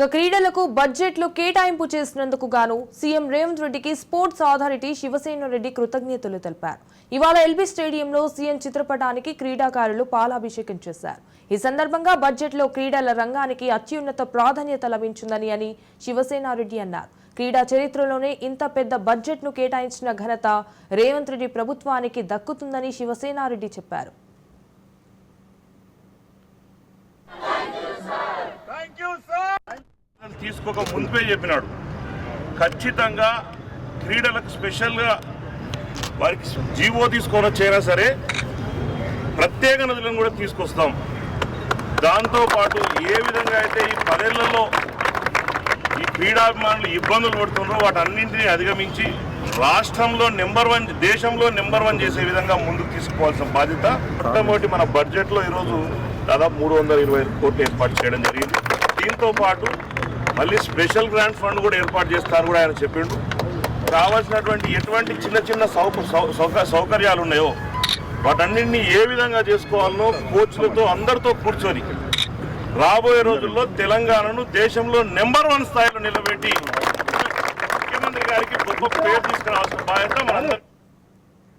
ఇక క్రీడలకు బడ్జెట్లో కేటాయింపు చేసినందుకు గాను సీఎం రేవంత్ రెడ్డికి స్పోర్ట్స్ అథారిటీ శివసేన రెడ్డి కృతజ్ఞతలు తెలిపారు. ఇవాళ ఎల్బీ స్టేడియంలో సీఎం చిత్రపటానికి క్రీడాకారులు పాలాభిషేకం చేశారు. ఈ సందర్భంగా బడ్జెట్లో క్రీడల రంగానికి అత్యున్నత ప్రాధాన్యత లభించిందని అని శివసేనారెడ్డి అన్నారు. క్రీడా చరిత్రలోనే ఇంత పెద్ద బడ్జెట్ను కేటాయించిన ఘనత రేవంత్ రెడ్డి ప్రభుత్వానికి దక్కుతుందని శివసేనారెడ్డి చెప్పారు. తీసుకోక ముందుపే చెప్పినాడు. ఖచ్చితంగా క్రీడలకు స్పెషల్గా వారికి జీవో తీసుకొని వచ్చైనా సరే ప్రత్యేక నదులను కూడా తీసుకొస్తాం. దాంతోపాటు ఏ విధంగా అయితే ఈ పదేళ్ళలో ఈ క్రీడాభిమానులు ఇబ్బందులు పడుతున్నారో వాటన్నింటినీ అధిగమించి రాష్ట్రంలో నెంబర్ వన్ దేశంలో నెంబర్ వన్ చేసే విధంగా ముందుకు తీసుకోవాల్సిన బాధ్యత. మొట్టమొదటి మన బడ్జెట్లో ఈరోజు దాదాపు మూడు వందల ఇరవై కోట్లు ఏర్పాటు చేయడం జరిగింది. దీంతో పాటు మళ్ళీ స్పెషల్ గ్రాంట్ ఫండ్ కూడా ఏర్పాటు చేస్తారని కూడా ఆయన చెప్పిండు. కావాల్సినటువంటి ఎటువంటి చిన్న చిన్న సౌక సౌ- సౌకర్యాలు ఉన్నాయో వాటన్నింటినీ ఏ విధంగా చేసుకోవాలనో కోచ్లతో అందరితో కూర్చొని రాబోయే రోజుల్లో తెలంగాణను దేశంలో నెంబర్ వన్ స్థాయిలో నిలబెట్టి ముఖ్యమంత్రి గారికి గొప్ప పేరు తీసుకురావాల్సిన బాధ్యత మనందరికీ